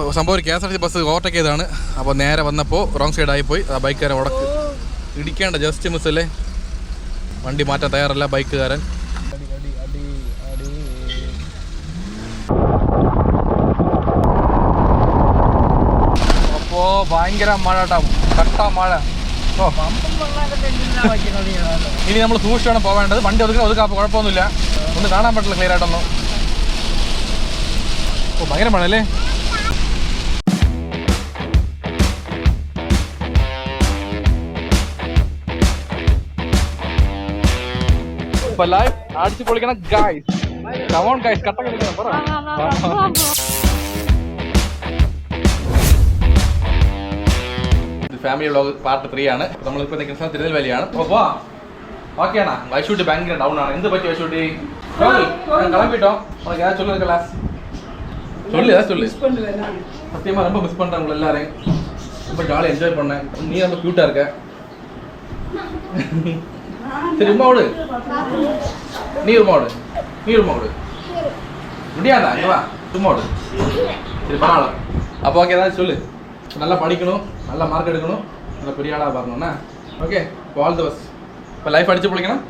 അപ്പോൾ സംഭവം ഒരു K S R T bus overtake ചെയ്താണ് അപ്പോൾ നേരെ വന്നപ്പോൾ റോങ് സൈഡായി പോയി ആ ബൈക്കുകാരൻ ഉടക്ക് ഇടിക്കേണ്ട ജസ്റ്റ് മിസ് അല്ലേ? വണ്ടി മാറ്റാൻ തയ്യാറല്ല ബൈക്കുകാരൻ അപ്പോൾ ഭയങ്കര മഴ കേട്ടോ കട്ട മഴ. ഇനി നമ്മൾ സൂക്ഷിച്ചാണ് പോവേണ്ടത്. വണ്ടി ഒതുക്കാൻ ഒതുക്കാൻ കുഴപ്പമൊന്നുമില്ല. ഒന്ന് കാണാൻ പറ്റില്ല ക്ലിയർ ആയിട്ടൊന്നും. ഓ ഭയങ്കര മഴ അല്ലേ ഇപ്പൊ ലൈവ് അടിച്ചു പൊളിക്കണം ഗായ്സ് കമോൺ ഗായ്സ് കട്ട കളിക്കണം പറ ഫാമിലി വ്ളോഗ് പാർട്ട് ത്രീ ആണ് നമ്മളിപ്പോൾ നിൽക്കുന്ന സ്ഥലം തിരുനെൽവേലിയാണ് അപ്പോൾ ഓക്കെയാണ് വൈഷൂട്ടി ഭയങ്കര ഡൗൺ ആണ് എന്ത് പറ്റി വൈഷൂട്ടി கிளம்பிட்டோம் உனக்கு ஏதாவது சொல்லுங்க கிளாஸ் சொல்லு ஏதாவது சொல்லு சத்தியமா ரொம்ப மிஸ் பண்றேன் உங்களை எல்லாரையும் ரொம்ப ஜாலியாக என்ஜாய் பண்ணேன் நீ ரொம்ப க்யூட்டா இருக்க சரி உமா விடு நீ உமா விடு நீ உமா விடு முடியாதா இங்க வா சும்மா விடு சரி பரவாயில்ல அப்போ ஓகே ஏதாவது சொல்லு நல்லா படிக்கணும் நல்லா மார்க் எடுக்கணும் நல்லா பெரிய ஆளாக பார்க்கணும்னா ஓகே ஆல் தி பெஸ்ட் இப்போ லைஃப் அடிச்சு பிடிக்கணும்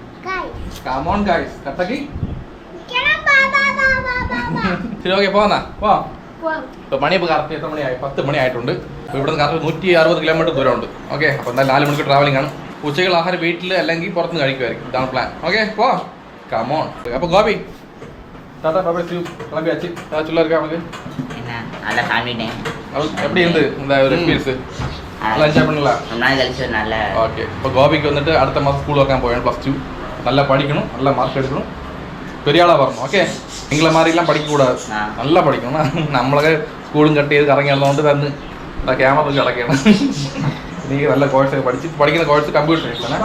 கமான் காய்ஸ் கட்டக்கி ശരി ഓക്കെ പോന്നാ പോ ഇപ്പോൾ മണി ഇപ്പോൾ കറക്റ്റ് എത്ര മണിയായി പത്ത് മണി ആയിട്ടുണ്ട് അപ്പോൾ ഇവിടെ നിന്ന് കറക്റ്റ് നൂറ്റി അറുപത് കിലോമീറ്റർ ദൂരമുണ്ട് ഓക്കെ അപ്പോൾ എന്തായാലും നാല് മണിക്കൂർ ട്രാവലിംഗ് ആണ് ഉച്ചകൾ ആഹാരം വീട്ടിൽ അല്ലെങ്കിൽ പുറത്തുനിന്ന് കഴിക്കുമായിരിക്കും ഇതാണ് പ്ലാൻ ഓക്കെ പോ കമോൺ അപ്പോൾ ഗോപി ടാറ്റ பாபா டியூ கிளம்பி ஆச்சு ஏதாவது சொல்ல இருக்கா அவனுக்கு நல்லா சாமிட்டேன் எப்படி இருந்து இந்த ஒரு எக்ஸ்பீரியன்ஸ் நல்லா என்ஜாய் பண்ணலாம் ரொம்ப நாள் கழிச்சு நல்ல ஓகே இப்போ கோபிக்கு வந்துட்டு அடுத்த மாதம் ஸ்கூல் வைக்காம போவேன் ப்ளஸ் டூ நல்லா படிக்கணும் நல்லா மார்க் எடுக்கணும் பெரிய ஆளாக வரணும் ஓகே எங்களை மாதிரிலாம் படிக்கக்கூடாது நல்லா படிக்கணும் நம்மளே സ്കൂളും കട്ട് ചെയ്ത് കറങ്ങി നടന്നുകൊണ്ട് തന്നെ കേമറ കിടക്കണം നീ നല്ല കോഴ്സ് പഠിച്ച് പഠിക്കുന്ന കോഴ്സ് കമ്പ്യൂട്ടർ ആണ്.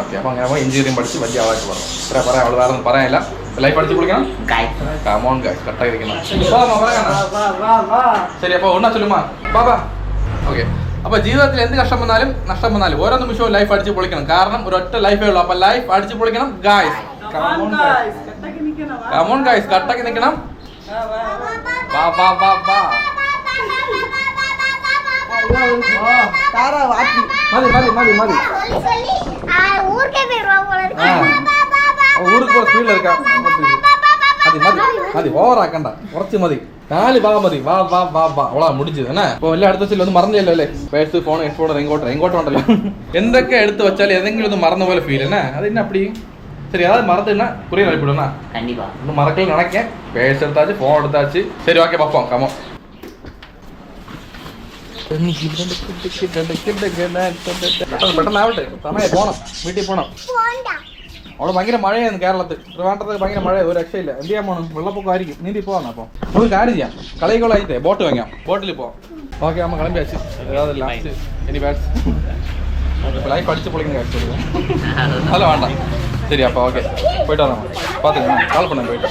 ഓക്കെ അപ്പോൾ അങ്ങനെ എഞ്ചിനീയറിംഗ് പഠിച്ച് വലിയ ആളായിട്ട് പറഞ്ഞു ഇത്ര പറയാം അവൾ വേറെ ഒന്നും പറയാനില്ല. ലൈഫ് പഠിച്ച് കുളിക്കണം. കമോൺ കട്ടായിരിക്കണം ശരി അപ്പോൾ ഒന്നാ ചൊല്ലുമാ ബാബാ ഓക്കെ അപ്പൊ ജീവിതത്തിൽ എന്ത് കഷ്ടം വന്നാലും നഷ്ടം വന്നാലും ഓരോ നിമിഷവും ലൈഫ് അടിച്ച് പൊളിക്കണം. കാരണം ഒരൊറ്റ ഒറ്റ ലൈഫേ ഉള്ളൂ. അപ്പൊ ലൈഫ് അടിച്ച് പൊളിക്കണം ഗായ്സ് കമോൺ ഗായ്സ് കട്ടക്ക് നിൽക്കണം. വാ വാ വാ വാ. தாரா வாத்தி மாறி மாறி மாறி மாறி ஊருக்கே போயிருவாங்க போல இருக்கு ஊருக்கு ஒரு ஸ்பீட்ல இருக்கா அது மதி மதி ஓவர் ஆக்கண்டா குறைச்சி மதி நாலு பாவ மதி வா வா வா வா அவ்வளோ முடிஞ்சது என்ன இப்போ எல்லாம் எடுத்து வச்சு வந்து மறந்தே இல்லை பேசு போன ஹெட்ஃபோன் ரெங்கோட்டம் ரெங்கோட்டம் உண்டல்ல எந்தக்க எடுத்து வச்சாலும் எதெங்கிலும் வந்து மறந்த போல ஃபீல் என்ன அது என்ன அப்படி சரி ஏதாவது மறந்துன்னா புரிய அனுப்பிவிடுண்ணா கண்டிப்பா. இன்னும் மறக்கல நினைக்கேன். பேச எடுத்தாச்சு ஃபோன் எடுத்தாச்சு. சரி ஓகே பார்ப்போம். கமோ പെട്ടെന്ന് ആവട്ടെ സമയം പോണം വീട്ടിൽ പോണം അവിടെ ഭയങ്കര മഴയായിരുന്നു കേരളത്തിൽ ട്രിവാൻഡ്രത്ത് ഭയങ്കര മഴ ഒരു രക്ഷയില്ല എന്ത് ചെയ്യാൻ പോകണം വെള്ളപ്പൊക്കം ആയിരിക്കും നീന്തി പോകാം അപ്പോൾ നമുക്ക് കാര്യം ചെയ്യാം കളികളായിട്ടേ ബോട്ട് വാങ്ങിയാം ബോട്ടിൽ പോവാം ഓക്കെ നമ്മൾ കളി ബാച്ച് ഏതാതെ ലാസ്റ്റ് ഇനി ബാച്ച് പിള്ളേർ പഠിച്ച് പൊളിക്കുന്ന കാഴ്ച അല്ല വേണ്ട சரி அப்போ ஓகே போயிட்டு வரோம் பார்த்துக்கங்க கால் பண்ணுங்க போயிட்டு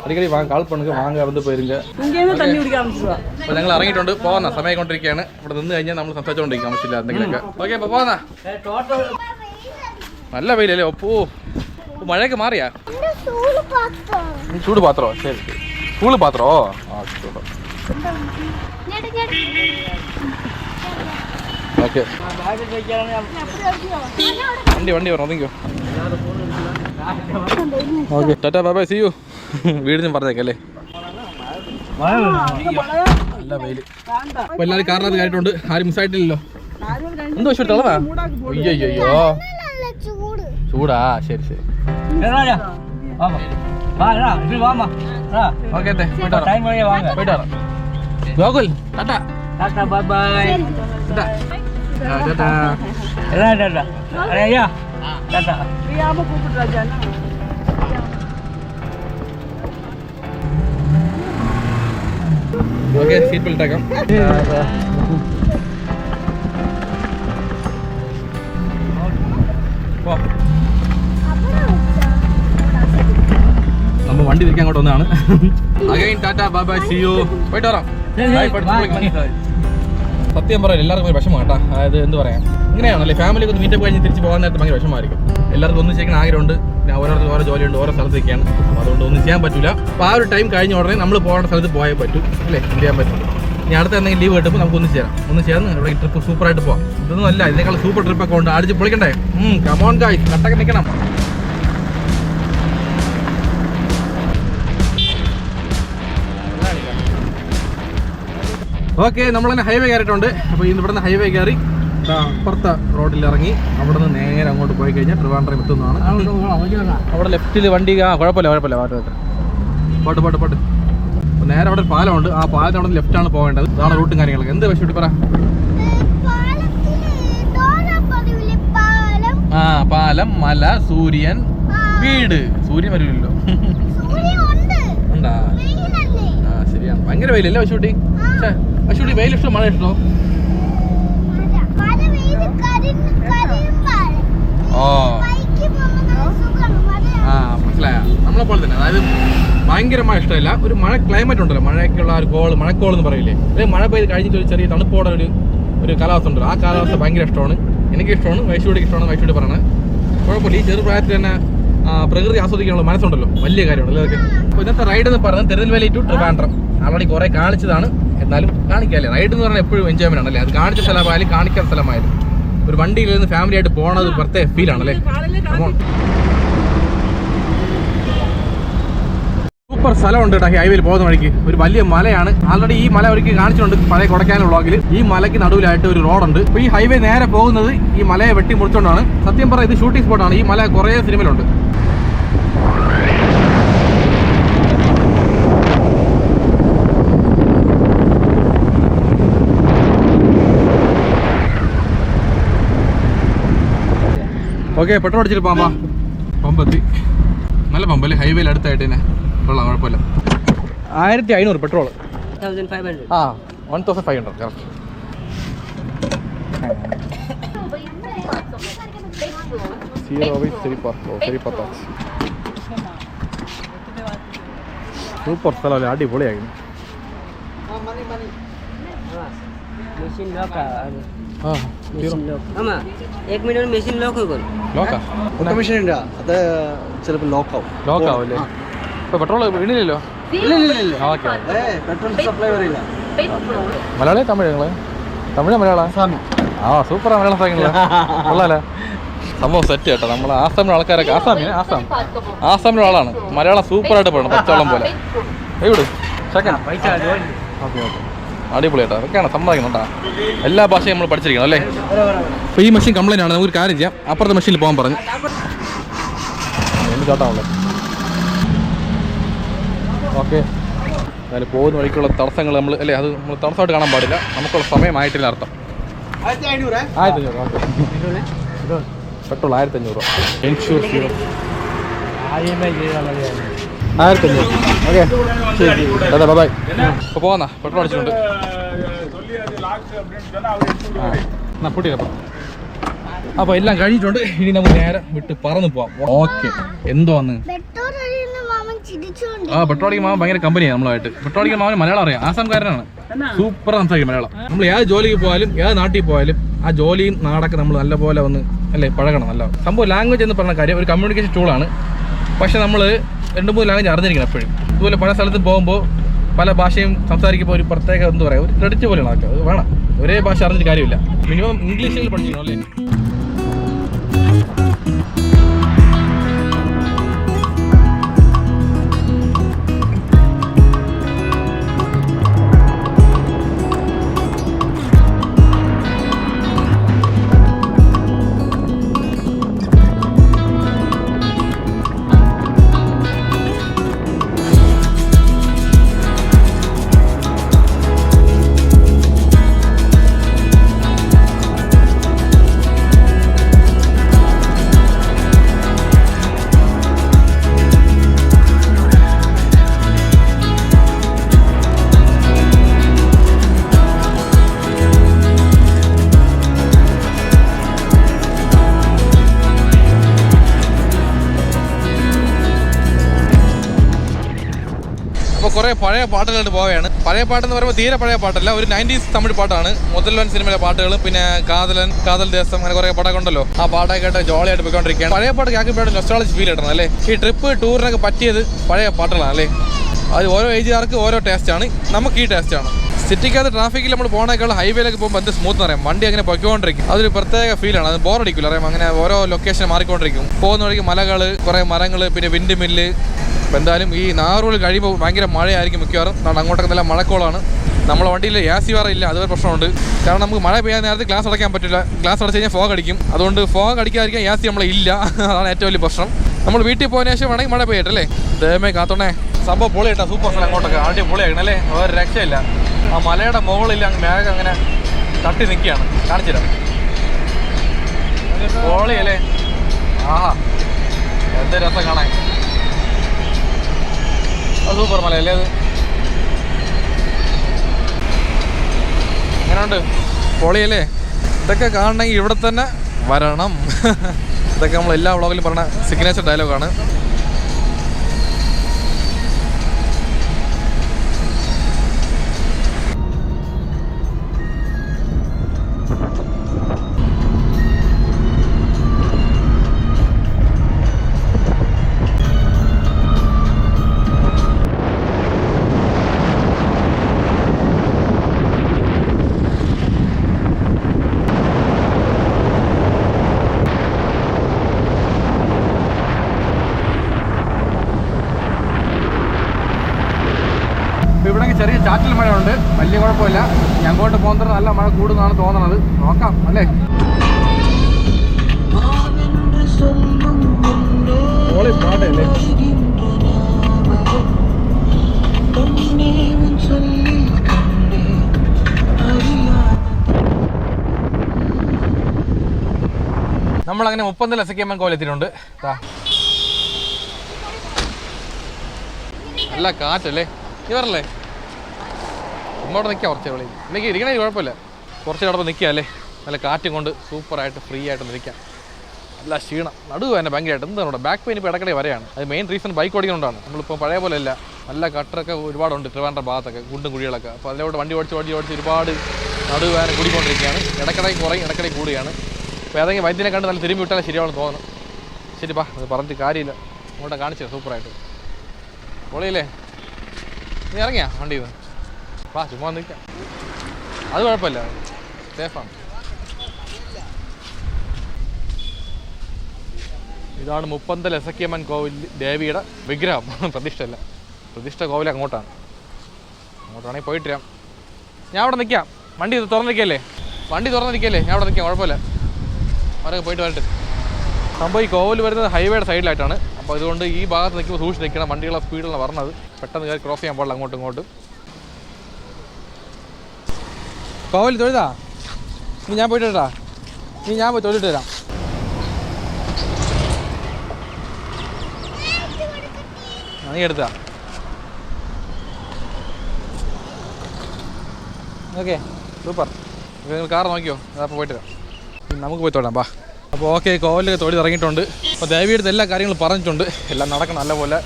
அடிக்கடி வாங்க கால் பண்ணுங்க வாங்க வந்து போயிருங்க ഇങ്ങേന്ന് തണ്ണി കുടിക്കാൻ ആവശ്യമാ അപ്പോൾ ഞങ്ങൾ ഇറങ്ങിയിട്ടുണ്ട് പോകുന്ന സമയം കൊണ്ടിരിക്കുകയാണ് ഇവിടെ നിന്ന് കഴിഞ്ഞാൽ നമ്മൾ സംസാരിച്ചുകൊണ്ടിരിക്കും ആവശ്യമില്ല എന്തെങ്കിലുമൊക്കെ ഓക്കെ അപ്പോൾ പോകുന്ന നല്ല വെയിലല്ലേ ഒപ്പോ ഓ, മഴയൊക്കെ മാറിയാ இந்த சூடு பார்த்தோம் നീ ചൂട് പാത്രോ ശരി ശരി സ്കൂള് പാത്രോ ആ ചൂട് நெடு நெடு ഓക്കെ വണ്ടി വണ്ടി വരണം ഒതുങ്ങിക്കോ okay tata bye see you. വീടിനും പറഞ്ഞേക്കല്ലേ? നല്ല വെയിൽ അപ്പൊ എല്ലാവരും കാറിനകത്ത് കയറ്റിട്ടുണ്ട് ആരും മിസ്സായിട്ടില്ലല്ലോ എന്തോ പക്ഷെ തിളവാ? അയ്യോ അയ്യോ ചൂടാ ശരി ശരി. Gokul tata. Tata bye bye. Tata. Tata. Tata. Tata അറിയാമ കൂപ്പിട്ടാ ജന ഓക്കെ സീറ്റ് ബെൽറ്റ് ആക്കാം നമ്മ വണ്ടി തിരിക്കാൻ അങ്ങോട്ട് വന്നതാണ് again tata bye bye see you പോയിട്ട് വരാം. സത്യം പറയാം എല്ലാവർക്കും ഒരു വിഷമം കേട്ടാ. അതായത് എന്ത് പറയാം? ഇങ്ങനെയാണല്ലേ? ഫാമിലി ഒന്ന് മീറ്റപ്പ് കഴിഞ്ഞ് തിരിച്ച് പോകാൻ നേരത്തെ ഭയങ്കര വിഷമമായിരിക്കും. എല്ലാവർക്കും ഒന്നും ചെയ്യാൻ ആഗ്രഹമുണ്ട്. പിന്നെ ഓരോരുത്തർ ഓരോ ജോലിയുണ്ട് ഓരോ സ്ഥലത്തേക്കാണ് അപ്പോൾ അതുകൊണ്ട് ഒന്നും ചെയ്യാൻ പറ്റില്ല അപ്പോൾ ആ ഒരു ടൈം കഴിഞ്ഞ ഉടനെ നമ്മൾ പോകേണ്ട സ്ഥലത്ത് പോയേ പറ്റൂ. അല്ലേ? ചെയ്യാൻ പറ്റും? ഇനി അടുത്ത എന്തെങ്കിലും ലീവ് കിട്ടുമ്പോൾ നമുക്ക് ഒന്ന് ചേരാം. ഒന്ന് ചേർന്ന് ഇവിടെ ട്രിപ്പ് സൂപ്പറായിട്ട് പോവാം. ഇതൊന്നും അല്ല ഇതിനേക്കാൾ സൂപ്പർ ട്രിപ്പ് ഒക്കെ ഉണ്ട്. അടിച്ച് പൊളിക്കണ്ടേ? കമോൺ ഗായ് കട്ടൊക്കെ നിൽക്കണം ഓക്കെ നമ്മളങ്ങനെ ഹൈവേ കയറിയിട്ടുണ്ട്. അപ്പോൾ ഇന്ന് ഇവിടുന്ന് ഹൈവേ കയറി അപ്പുറത്തെ റോഡിൽ ഇറങ്ങി അവിടെ നിന്ന് നേരെ അങ്ങോട്ട് പോയി കഴിഞ്ഞാൽ ട്രിവാൻഡ്രം എത്തുന്നതാണ്. അവിടെ ലെഫ്റ്റിൽ വണ്ടി ആ കുഴപ്പമില്ല കുഴപ്പമില്ല പാട്ട് പാട്ട് പാട്ട് പാട്ട്. അപ്പോൾ നേരെ അവിടെ പാലമുണ്ട്. ആ പാലത്തിന് അവിടെ ലെഫ്റ്റാണ് പോകേണ്ടത്. ഇതാണ് റൂട്ടും കാര്യങ്ങളൊക്കെ. എന്ത് പക്ഷേ പറ? ആ പാലം മല സൂര്യൻ വീട്. സൂര്യൻ വരില്ലല്ലോ ഉണ്ട്? ആ ശരിയാണ്. ഭയങ്കര വെയിലല്ലേ പശുട്ടി പശുട്ടി വെയിൽ ഇഷ്ടം മഴ ഇഷ്ടമോ മഴ മഴ പെയ്ത് കരിഞ്ഞ് കരിയുമ്പോൾ ഓ. ആ മനസ്സിലായ. നമ്മളെ പോലെ തന്നെ. അതായത് ഭയങ്കരമായ ഇഷ്ടമില്ല. ഒരു മഴ ക്ലൈമറ്റ് ഉണ്ടല്ലോ. മഴയ്ക്കുള്ള ഒരു കോൾ മഴക്കോൾ എന്ന് പറയില്ലേ? അല്ലെങ്കിൽ മഴ പെയ്ത് കഴിഞ്ഞിട്ട് ഒരു ചെറിയ തണുപ്പോടെ ഒരു ഒരു കാലാവസ്ഥ ഉണ്ടല്ലോ. ആ കാലാവസ്ഥ ഭയങ്കര ഇഷ്ടമാണ്. എനിക്ക് ഇഷ്ടമാണ് വൈശുവിടിക്ക് ഇഷ്ടമാണ്. വൈശുവിടി പറയണത് കുഴപ്പമില്ല. ഈ ചെറുപ്രായത്തിൽ തന്നെ പ്രകൃതി ആസ്വദിക്കാനുള്ള മനസ്സുണ്ടല്ലോ. വലിയ കാര്യമാണ് അല്ലേ അതൊക്കെ അപ്പോൾ ഇന്നത്തെ റൈഡ് എന്ന് പറയുന്നത് തിരുനെൽവേലി ടു ട്രിവാൻഡ്രം ആൾറെഡി കുറേ കാണിച്ചതാണ്. എന്നാലും കാണിക്കാല്ലേ റൈഡ് എന്ന് പറഞ്ഞാൽ എപ്പോഴും എൻജോയ്മെന്റ് ആണല്ലേ? അത് കാണിച്ച സ്ഥലമായാലും കാണിക്കാത്ത സ്ഥലമായാലും. ഒരു വണ്ടിയിൽ നിന്ന് ഫാമിലി ആയിട്ട് പോകണത് ഒരു പ്രത്യേക Come on. സൂപ്പർ സ്ഥലമുണ്ട് കേട്ടോ ഹൈവേയിൽ പോകുന്ന വഴിക്ക്. ഒരു വലിയ മലയാണ്. ആൾറെഡി ഈ മല ഒരിക്കൽ കാണിച്ചിട്ടുണ്ട് പഴയ കൊടക്കാനുള്ള വ്ളോഗിൽ ഈ മലയ്ക്ക് നടുവിലായിട്ട് ഒരു റോഡുണ്ട്. അപ്പോൾ ഈ ഹൈവേ നേരെ പോകുന്നത് ഈ മലയെ വെട്ടി മുറിച്ചുകൊണ്ടാണ് സത്യം പറ ഇത് ഷൂട്ടിംഗ് സ്പോട്ടാണ് ഈ മല കുറേ സിനിമയിലുണ്ട് ഓക്കെ പെട്രോൾ അടിച്ചിട്ട് വാ. പമ്പെത്തി. നല്ല പമ്പല്ലേ ഹൈവേയിൽ അടുത്തായിട്ട് തന്നെ കൊള്ളാം കുഴപ്പമില്ല. ആയിരത്തി അഞ്ഞൂറ് പെട്രോൾ ആ one thousand five hundred correct zero by three പത്തോ ത്രീ പത്തോ സൂപ്പർ സ്ഥലമല്ലേ അടിപൊളിയായിരുന്നു মেশিন লক ആ মেশিন লক আমা এক মিনিট মেশিন লক হয়ে গেল ലോക്കാ ഓട്ടോമേഷൻ ഉണ്ട് അത് ചിലപ്പോൾ ലോക്കാവും ലോക്കാവല്ലേ ഇപ്പോൾ പെട്രോൾ വീണില്ലല്ലോ ഇല്ല ഇല്ല ഇല്ല ഓക്കെ ഏ പെട്രോൾ സപ്ലൈ വരില്ല മലയാളി തമിഴ് നിങ്ങള് തമിഴ് മലയാളം സ്വാമി ആ സൂപ്പറാ മലയാളം സാധനങ്ങള് കൊള്ളാലേ സംഭവം സെറ്റ് കേട്ടോ നമ്മൾ ആസാമിലെ ആൾക്കാരൊക്കെ ആസാമിന് ആസാം ആസാമിലെ ആളാണ് മലയാളം സൂപ്പറായിട്ട് പറയണം പച്ചവെള്ളം പോലെ എവിടെ സെക്കൻഡ് ഓക്കെ ഓക്കെ അടിപൊളി കേട്ടോ അതൊക്കെയാണ് സമ്മതിക്കണം കേട്ടോ എല്ലാ ഭാഷയും നമ്മൾ പഠിച്ചിരിക്കണം അല്ലേ? അപ്പോൾ ഈ മെഷീൻ കംപ്ലൈന്റ് ആണ്. നമുക്കൊരു കാര്യം ചെയ്യാം. അപ്പുറത്തെ മെഷീനിൽ പോകാൻ പറഞ്ഞു. എന്ത് ചോട്ടാണല്ലോ ഓക്കെ. അതിൽ പോകുന്ന വഴിക്കുള്ള തടസ്സങ്ങൾ നമ്മൾ അല്ലേ അത് നമ്മൾ തടസ്സമായിട്ട് കാണാൻ പാടില്ല. നമുക്കുള്ള സമയമായിട്ടില്ല അർത്ഥം. ആയിരത്തി അഞ്ഞൂറ് ആയിരത്തി അഞ്ഞൂറ് ഓക്കെ പെട്രോൾ ആയിരത്തി അഞ്ഞൂറ് ആയിരത്തി ഓക്കെ. ശരി അതെ ബൈ ഇപ്പോൾ പെട്രോൾ അടിച്ചിട്ടുണ്ട്. ആ എന്നാ പൊട്ടിയപ്പം അപ്പോൾ എല്ലാം കഴിഞ്ഞിട്ടുണ്ട്. ഇനി നമുക്ക് നേരെ വിട്ട് പറന്ന് പോവാം. ഓക്കെ. എന്തോ വന്ന് പെട്രോൾ മാമൻ ആ മാമൻ ഭയങ്കര കമ്പനിയാണ് നമ്മളായിട്ട്. പെട്രോളിക്ക് മാമന് മലയാളം അറിയാം. ആസാംകാരനാണ്. സൂപ്പർ സംസാരിക്കും മലയാളം. നമ്മൾ ഏത് ജോലിക്ക് പോയാലും ഏത് നാട്ടിൽ പോയാലും ആ ജോലിയും നാടൊക്കെ നമ്മൾ നല്ലപോലെ ഒന്ന് അല്ലേ പഴകണം നല്ല സംഭവം ലാംഗ്വേജ് എന്ന് പറഞ്ഞ കാര്യം ഒരു കമ്മ്യൂണിക്കേഷൻ ടൂളാണ് പക്ഷെ നമ്മൾ രണ്ട് മൂന്ന് ലാംഗ്വേജ് അറിഞ്ഞിരിക്കണം എപ്പോഴും. ഇതുപോലെ പല സ്ഥലത്ത് പോകുമ്പോൾ പല ഭാഷയും സംസാരിക്കുമ്പോൾ ഒരു പ്രത്യേക എന്താ പറയുക ഒരു ക്രെഡിറ്റ് പോലെയാണ് അതൊക്കെ അത് വേണം. ഒരേ ഭാഷ അറിഞ്ഞിട്ട് കാര്യമില്ല. മിനിമം ഇംഗ്ലീഷിൽ പഠിക്കണം അല്ലേ? പഴയ പാട്ടുകളായിട്ട് പോവുകയാണ്. പഴയ പാട്ടെന്ന് പറയുമ്പോൾ തീരെ പഴയ പാട്ടല്ല. ഒരു നയന്റീസ് തമിഴ് പാട്ടാണ്. മുതൽവൻ സിനിമയിലെ പാട്ടുകളും പിന്നെ കാതലൻ കാതൽ ദേശം അങ്ങനെ കുറേ പാട്ടൊക്കെ ഉണ്ടല്ലോ. ആ പാട്ടൊക്കെ കേട്ട് ജോളിയായിട്ട് പോയിക്കൊണ്ടിരിക്കുകയാണ്. പഴയ പാട്ട് കേൾക്കുമ്പോഴാണ് നൊസ്റ്റാളജി ഫീൽ കിട്ടണം അല്ലേ? ഈ ട്രിപ്പ് ടൂറിനൊക്കെ പറ്റിയത് പഴയ പാട്ടുകളാണ് അല്ലേ? അത് ഓരോ ഏജുകാർക്ക് ഓരോ ടേസ്റ്റാണ് നമുക്ക് ഈ ടേസ്റ്റാണ് സിറ്റിക്കകത്ത് ട്രാഫിക്കിൽ നമ്മൾ പോകണേക്കാൾ ഹൈവേയിലൊക്കെ പോകുമ്പോൾ എന്ത് സ്മൂത്ത് എന്ന് അറിയാം. വണ്ടി അങ്ങനെ പൊയ്ക്കൊണ്ടിരിക്കും. അതൊരു പ്രത്യേക ഫീലാണ് അത് ബോറടിക്കില്ല അറിയാം? അങ്ങനെ ഓരോ ലൊക്കേഷൻ മാറിക്കൊണ്ടിരിക്കും. പോകുന്ന വഴിക്ക് മലകൾ കുറേ മരങ്ങൾ പിന്നെ വിൻഡ് മില്ല് അപ്പോൾ എന്തായാലും ഈ നാറുകൾ കഴിയുമ്പോൾ ഭയങ്കര മഴയായിരിക്കും മിക്കവാറും. കാരണം അങ്ങോട്ടൊക്കെ നല്ല മഴക്കോളാണ്. നമ്മളെ വണ്ടിയിൽ എ സി വേറെ ഇല്ല അതൊരു പ്രശ്നമുണ്ട്. കാരണം നമുക്ക് മഴ പെയ്യാൻ നേരത്തെ ഗ്ലാസ് അടയ്ക്കാൻ പറ്റില്ല. ഗ്ലാസ് അടച്ച് കഴിഞ്ഞാൽ ഫോഗ് അടിക്കും. അതുകൊണ്ട് ഫോഗ് അടിക്കാതിരിക്കാൻ എ സി നമ്മളെ ഇല്ല. അതാണ് ഏറ്റവും വലിയ പ്രശ്നം. നമ്മൾ വീട്ടിൽ പോയതിനു ശേഷം വേണമെങ്കിൽ മഴ പെയ്യട്ടെ അല്ലേ? ദയമേ കാത്തോണേ. സംഭവം പൊളിയിട്ടാ. സൂപ്പർ സ്ഥലം അങ്ങോട്ടൊക്കെ. ആദ്യം പൊളിയാക്കണം അല്ലേ? ഒരു രക്ഷയില്ല. ആ മലയുടെ മുകളിൽ അങ്ങ് മേഘം അങ്ങനെ തട്ടി നിൽക്കുകയാണ്. കാണിച്ചുതരാം. പൊളിയല്ലേ? ആഹാ. എന്ത് രസം കാണാൻ. സൂപ്പർ മലയല്ലേ അത്? എങ്ങനെയുണ്ട്? പൊളിയല്ലേ? ഇതൊക്കെ കാണണമെങ്കിൽ ഇവിടെ തന്നെ വരണം. ഇതൊക്കെ നമ്മൾ എല്ലാ വ്ളോഗിലും പറഞ്ഞ സിഗ്നേച്ചർ ഡയലോഗാണ് നോക്കാം അല്ലേ? നമ്മൾ പാട്ടല്ലേ നമ്മളങ്ങനെ മുപ്പത് ലസക്കമ്മൻ കോലെത്തിയിട്ടുണ്ട് ദാ. നല്ല കാറ്റല്ലേ? ഇവരല്ലേ പറഞ്ഞല്ലേ? ഇങ്ങോട്ട് നിൽക്കാം കുറച്ച് വിളി ഇല്ലെങ്കിൽ ഇരിക്കണേ കുഴപ്പമില്ല. കുറച്ച് നടന്ന് നിൽക്കുക അല്ലേ? നല്ല കാറ്റും കൊണ്ട് സൂപ്പറായിട്ട് ഫ്രീ ആയിട്ട് നിൽക്കാം. നല്ല ക്ഷീണം. നടുവ് തന്നെ ഭയങ്കരമായിട്ട്. എന്താണ് ബാക്ക് പെയിൻ ഇപ്പോൾ ഇടയ്ക്കിടെ വരെയാണ്. അത് മെയിൻ റീസൺ ബൈക്ക് ഓടിക്കുന്നതുകൊണ്ടാണ്. നമ്മളിപ്പോൾ പഴയ പോലെ അല്ല. നല്ല കട്ടറൊക്കെ ഒരുപാടുണ്ട്. ട്രിവാൻഡ്രം ഭാഗത്തൊക്കെ കുണ്ടും കുഴികളൊക്കെ. അപ്പോൾ അതിലോട്ട് വണ്ടി ഓടിച്ച് വണ്ടി ഓടിച്ച് ഒരുപാട് നടുവ് വേദന കൂടിക്കൊണ്ടിരിക്കുകയാണ്. ഇടയ്ക്കിടയ്ക്ക് കുറയും ഇടക്കടയിൽ കൂടുകയാണ് അപ്പോൾ ഏതെങ്കിലും വൈദ്യനെ കണ്ട് നല്ല തിരുമ്പി വിട്ടാലും ശരിയാണെന്ന് തോന്നുന്നു. ശരി പാ അത് പറഞ്ഞിട്ട് കാര്യമില്ല. അങ്ങോട്ട് കാണിച്ചു സൂപ്പറായിട്ട്. പൊളിയില്ലേ? നീ ഇറങ്ങിയാ വണ്ടി? നിന്ന് വാ ചുമ്മാ നിൽക്കാം. അത് കുഴപ്പമില്ല. സേഫാണ് ഇതാണ് മുപ്പന്തൽ എസക്കിയമ്മൻ കോവിൽ ദേവിയുടെ വിഗ്രഹം. പ്രതിഷ്ഠയല്ല. പ്രതിഷ്ഠ കോവിൽ അങ്ങോട്ടാണ്. അങ്ങോട്ടാണെങ്കിൽ പോയിട്ട് വരാം ഞാൻ അവിടെ നിൽക്കാം. വണ്ടി തുറന്നിരിക്കല്ലേ? വണ്ടി തുറന്നിരിക്കല്ലേ? ഞാൻ അവിടെ നിൽക്കാം. കുഴപ്പമില്ല. അവരൊക്കെ പോയിട്ട് വരട്ടെ. സംഭവം ഈ കോവിൽ വരുന്നത് ഹൈവേയുടെ സൈഡിലായിട്ടാണ്. അപ്പോൾ അതുകൊണ്ട് ഈ ഭാഗത്ത് നിൽക്കുമ്പോൾ സൂക്ഷിച്ച് നിൽക്കണം. വണ്ടികളെ സ്പീഡിലാണ് പറഞ്ഞത് പെട്ടെന്ന് കയറി ക്രോസ് ചെയ്യാൻ പാടില്ല അങ്ങോട്ടും ഇങ്ങോട്ടും. കോവിൽ തൊഴുതാ? നീ ഞാൻ പോയിട്ട് വരാ. നീ ഞാൻ പോയി തൊഴിലിട്ട് വരാം. നീ എടുത്താ ഓക്കെ സൂപ്പർ. നിങ്ങൾ കാർ നോക്കിയോ? അതപ്പോൾ പോയിട്ട് വരാം. നമുക്ക് പോയി തൊടാം ബാ അപ്പോൾ ഓക്കെ കോവിലൊക്കെ തൊഴിൽ ഇറങ്ങിയിട്ടുണ്ട്. അപ്പോൾ ദേവിയുടെ എല്ലാ കാര്യങ്ങളും പറഞ്ഞിട്ടുണ്ട്. എല്ലാം നടക്കണം നല്ലപോലെ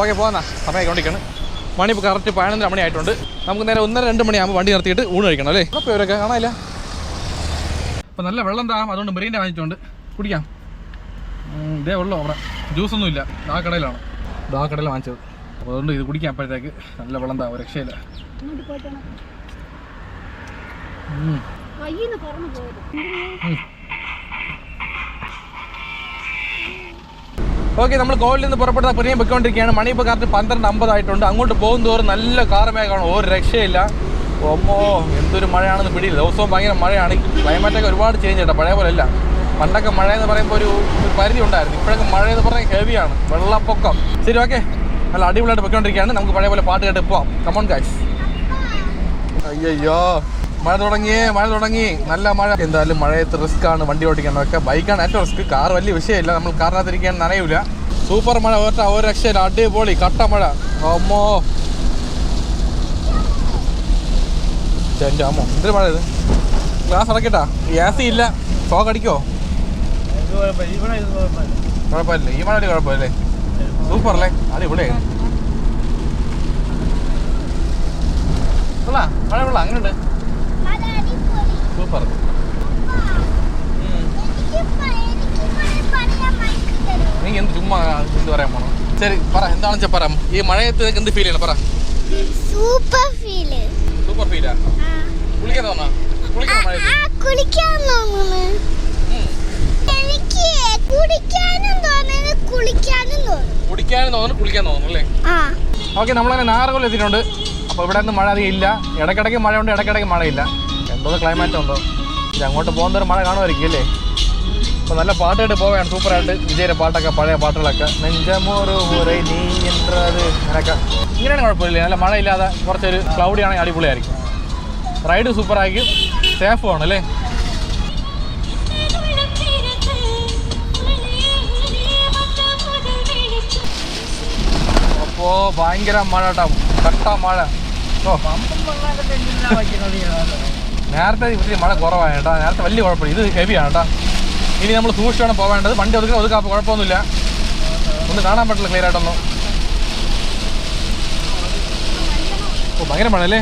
ഓക്കെ പോകുന്ന സമയം കൊണ്ടിരിക്കണം. മണി ഇപ്പോൾ കറക്റ്റ് പതിനൊന്നര മണിയായിട്ടുണ്ട്. നമുക്ക് നേരെ ഒന്നര രണ്ട് മണിയാകുമ്പോൾ വണ്ടി നിർത്തിയിട്ട് ഊണ് കഴിക്കണം അല്ലേ? അപ്പോൾ ഇവരൊക്കെ കാണാനില്ല. അപ്പോൾ നല്ല വെള്ളം താം അതുകൊണ്ട് മെറീന്റെ വാങ്ങിച്ചിട്ടുണ്ട് കുടിക്കാം. ഇതേ ഉള്ളൂ അവിടെ. ജ്യൂസൊന്നും ഇല്ല ആ കടയിലാണ്. ഇത് ആ കടയിൽ വാങ്ങിച്ചത്. അപ്പോൾ അതുകൊണ്ട് ഇത് കുടിക്കാം അപ്പോഴത്തേക്ക്. നല്ല വെള്ളം താവും രക്ഷയില്ല. ഓക്കെ നമ്മൾ കോവിലിൽ നിന്ന് പുറപ്പെടുന്ന പുനിയെ പൊയ്ക്കൊണ്ടിരിക്കുകയാണ്. മണി ഇപ്പോൾ കറക്റ്റ് പന്ത്രണ്ട് അമ്പതായിട്ടുണ്ട്. അങ്ങോട്ട് പോകും തോറും നല്ല കാർമേഘമാണ് ഒരു രക്ഷയില്ല. ഒമ്മോ എന്തൊരു മഴയാണെന്ന് പിടിയില്ല. ദിവസവും ഭയങ്കര മഴയാണ്. ക്ലൈമറ്റൊക്കെ ഒരുപാട് ചേഞ്ച് ചെയ്യട്ടെ പഴയ പോലെ അല്ല പണ്ടൊക്കെ മഴ എന്ന് പറയുമ്പോൾ ഒരു പരിധി ഉണ്ടായിരുന്നു. ഇപ്പോഴൊക്കെ മഴ എന്ന് പറഞ്ഞാൽ ഹെവിയാണ് വെള്ളപ്പൊക്കം. ശരി ഓക്കെ നല്ല അടിപൊളിയായിട്ട് പൊയ്ക്കൊണ്ടിരിക്കുകയാണ്. നമുക്ക് പഴയ പോലെ പാട്ട് കേട്ട് പോവാം. കമോൺ ഗൈസ് അയ്യോ മഴ തുടങ്ങിയേ മഴ തുടങ്ങി. നല്ല മഴ. എന്തായാലും മഴയത്ത് റിസ്ക് ആണ്? വണ്ടി ഓടിക്കാൻ ഒക്കെ ബൈക്കാണ് ഏറ്റവും റിസ്ക് കാർ വലിയ വിഷയമില്ല. നമ്മൾ കാറിനകത്തിരിക്കാൻ നനയില്ല സൂപ്പർ മഴ. ഒറ്റ ഒരു രക്ഷയില്ല. അടിപൊളി. കട്ട മഴ. അമ്മോ. എന്റെ അമ്മ എന്തൊരു മഴ ഇത്? ഗ്ലാസ് അടക്കട്ടാ. ഗ്യാസ് ഇല്ല. ഫോഗ് അടിക്കോ? കുഴപ്പമില്ല. ഈ മഴ വലിയ കുഴപ്പമില്ലേ സൂപ്പർ അല്ലേ? അടിപൊളിയായി. കൊള്ളാം. മഴ കൊള്ളാം. അങ്ങനെയുണ്ട് സൂപ്പർ നീ എന്ത് ചുമ്മാ എന്ത് പറയാൻ പോണോ? ശരി പറ. എന്താണെന്ന് വെച്ചാൽ പറ. ഈ മഴയത്ത് എന്ത് ഫീൽ ചെയ്യണം? പറ. സൂപ്പർ ഫീൽ സൂപ്പർ ഫീലാ കുളിക്കാൻ തോന്നാ? കുളിക്കാൻ കുളിക്കാൻ തോന്നുന്നു. ഉം. എനിക്ക് കുടിക്കാനും തോന്നുന്നു കുളിക്കാനും തോന്നുന്നു. കുടിക്കാനും തോന്നുന്നു കുളിക്കാൻ തോന്നുന്നു അല്ലേ? ആ. ഓക്കെ നമ്മളങ്ങനെ നാറുകൊല്ലം എത്തിയിട്ടുണ്ട്. അപ്പോൾ ഇവിടെ നിന്ന് മഴ അധികം ഇല്ല. ഇടയ്ക്കിടയ്ക്ക് ഉണ്ട് ഇടയ്ക്കിടയ്ക്ക് മഴയില്ല. എന്തോ ക്ലൈമാറ്റ് ഉണ്ടോ? ഇത് അങ്ങോട്ട് പോകുന്നൊരു മഴ കാണുമായിരിക്കും അല്ലേ? അപ്പോൾ നല്ല പാട്ടായിട്ട് പോവാണ് സൂപ്പറായിട്ട് വിജയുടെ പാട്ടൊക്കെ പഴയ പാട്ടുകളൊക്കെ. നെഞ്ചമോറ് നീ എന്നത് അങ്ങനെയൊക്കെ. ഇങ്ങനെയാണ് കുഴപ്പമില്ല. നല്ല മഴയില്ലാതെ കുറച്ചൊരു ക്ലൗഡി ആണെങ്കിൽ അടിപൊളിയായിരിക്കും. റൈഡ് സൂപ്പറായിരിക്കും സേഫും ആണ് അല്ലേ? അപ്പോൾ ഭയങ്കര മഴ കേട്ടോ. കട്ട മഴ. ഓ. നേരത്തെ ഇത്തിരി മഴ കുറവാണ് കേട്ടോ. നേരത്തെ വലിയ കുഴപ്പമില്ല. ഇത് ഹെവിയാണ് കേട്ടോ. ഇനി നമ്മൾ സൂക്ഷിച്ചാണ് പോവേണ്ടത്. വണ്ടി ഒതുക്കാൻ ഒതുക്കാം അപ്പോൾ കുഴപ്പമൊന്നുമില്ല. ഒന്ന് കാണാൻ പറ്റില്ല ക്ലിയർ ആയിട്ടൊന്നും. ഓ ഭയങ്കര മഴ അല്ലേ